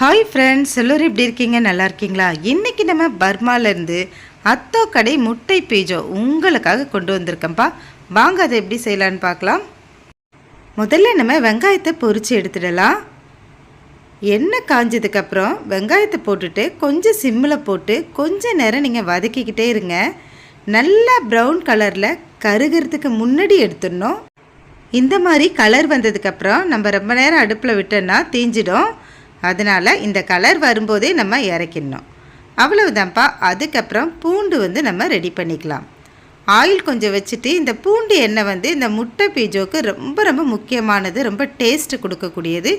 Hi friends எல்லோரும் எப்படி இருக்கீங்க? நல்லா இருக்கீங்களா? இன்றைக்கி நம்ம பர்மாலேருந்து அத்தோ கடை முட்டை பீஜோ உங்களுக்காக கொண்டு வந்திருக்கேன்ப்பா. வாங்க அதை எப்படி செய்யலான்னு பார்க்கலாம். முதல்ல நம்ம வெங்காயத்தை பொறிச்சு எடுத்துடலாம். எண்ணெய் காஞ்சதுக்கப்புறம் வெங்காயத்தை போட்டுட்டு கொஞ்சம் சிம்மில் போட்டு கொஞ்சம் நேரம் நீங்கள் வதக்கிக்கிட்டே இருங்க. நல்லா ப்ரௌன் கலரில் கருகிறதுக்கு முன்னாடி எடுத்துடணும். இந்த மாதிரி கலர் வந்ததுக்கப்புறம் நம்ம ரொம்ப நேரம் அடுப்பில் விட்டோன்னா தீஞ்சிடும். அதனால் இந்த கலர் வரும்போதே நம்ம இறக்கிடணும். அவ்வளவுதான்ப்பா. அதுக்கப்புறம் பூண்டு வந்து நம்ம ரெடி பண்ணிக்கலாம். ஆயில் கொஞ்சம் வச்சுட்டு இந்த பூண்டு எண்ணெய் வந்து இந்த முட்டை பீஜோக்கு ரொம்ப ரொம்ப முக்கியமானது ரொம்ப டேஸ்ட்டு கொடுக்கக்கூடியது.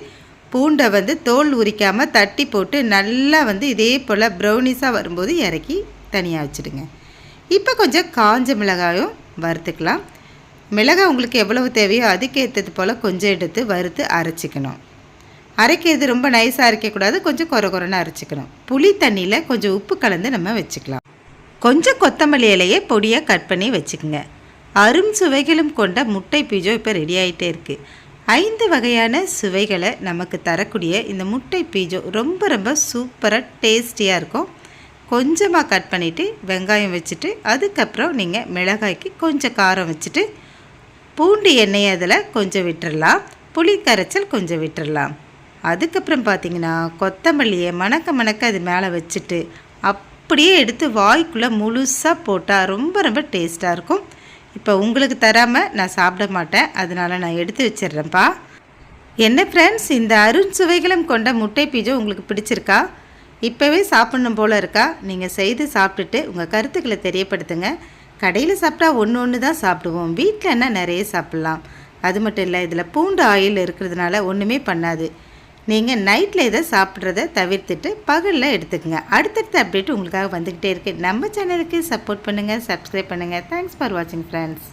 பூண்டை வந்து தோல் உரிக்காமல் தட்டி போட்டு நல்லா வந்து இதே போல் ப்ரௌனிஸாக வரும்போது இறக்கி தனியாக வச்சுடுங்க. இப்போ கொஞ்சம் காஞ்ச மிளகாயும் வறுத்துக்கலாம். மிளகாய் உங்களுக்கு எவ்வளவு தேவையோ அதுக்கேற்றது போல் கொஞ்சம் எடுத்து வறுத்து அரைச்சிக்கணும். அரைக்கிறது ரொம்ப நைஸாக அரைக்கக்கூடாது கொஞ்சம் குறை குறைன்னு அரைச்சிக்கணும். புளி தண்ணியில் கொஞ்சம் உப்பு கலந்து நம்ம வச்சுக்கலாம். கொஞ்சம் கொத்தமல்லி இலையை பொடியாக கட் பண்ணி வச்சுக்கோங்க. அரும் சுவைகளும் கொண்ட முட்டை பீஜோ இப்போ ரெடி ஆகிட்டே இருக்குது ஐந்து வகையான சுவைகளை நமக்கு தரக்கூடிய இந்த முட்டை பீஜோ ரொம்ப ரொம்ப சூப்பராக டேஸ்டியாக இருக்கும். கொஞ்சமாக கட் பண்ணிவிட்டு வெங்காயம் வச்சுட்டு அதுக்கப்புறம் நீங்கள் மிளகாய்க்கு கொஞ்சம் காரம் வச்சுட்டு பூண்டு எண்ணெய் அதில் கொஞ்சம் விட்டுடலாம் புளி கரைச்சல் கொஞ்சம் விட்டுறலாம். அதுக்கப்புறம் பார்த்தீங்கன்னா கொத்தமல்லியை மணக்க மணக்க அது மேலே வச்சுட்டு அப்படியே எடுத்து வாய்க்குள்ளே முழுசாக போட்டால் ரொம்ப ரொம்ப டேஸ்ட்டாக இருக்கும். இப்போ உங்களுக்கு தராமல் நான் சாப்பிட மாட்டேன். அதனால் நான் எடுத்து வச்சிடுறேன்ப்பா. என்ன ஃப்ரெண்ட்ஸ் இந்த அருண்சுவைகளும் கொண்ட முட்டை பீஜோ உங்களுக்கு பிடிச்சிருக்கா? இப்போவே சாப்பிட்ணும் போல் இருக்கா? நீங்கள் செய்து சாப்பிட்டுட்டு உங்கள் கருத்துக்களை தெரியப்படுத்துங்க. கடையில் சாப்பிட்டா ஒன்று ஒன்று தான் சாப்பிடுவோம். வீட்டில் என்ன நிறைய சாப்பிட்லாம். அது மட்டும் இல்லை இதில் பூண்டு ஆயில் இருக்கிறதுனால ஒன்றுமே பண்ணாது. நீங்கள் நைட்டில் இதை சாப்பிட்றத தவிர்த்துட்டு பகலில் எடுத்துக்கோங்க. அடுத்தடுத்த அப்டேட் உங்களுக்காக வந்துக்கிட்டே இருக்குது நம்ம சேனலுக்கு சப்போர்ட் பண்ணுங்கள் சப்ஸ்கிரைப் பண்ணுங்கள் தேங்க்ஸ் ஃபார் வாட்சிங் ஃப்ரெண்ட்ஸ்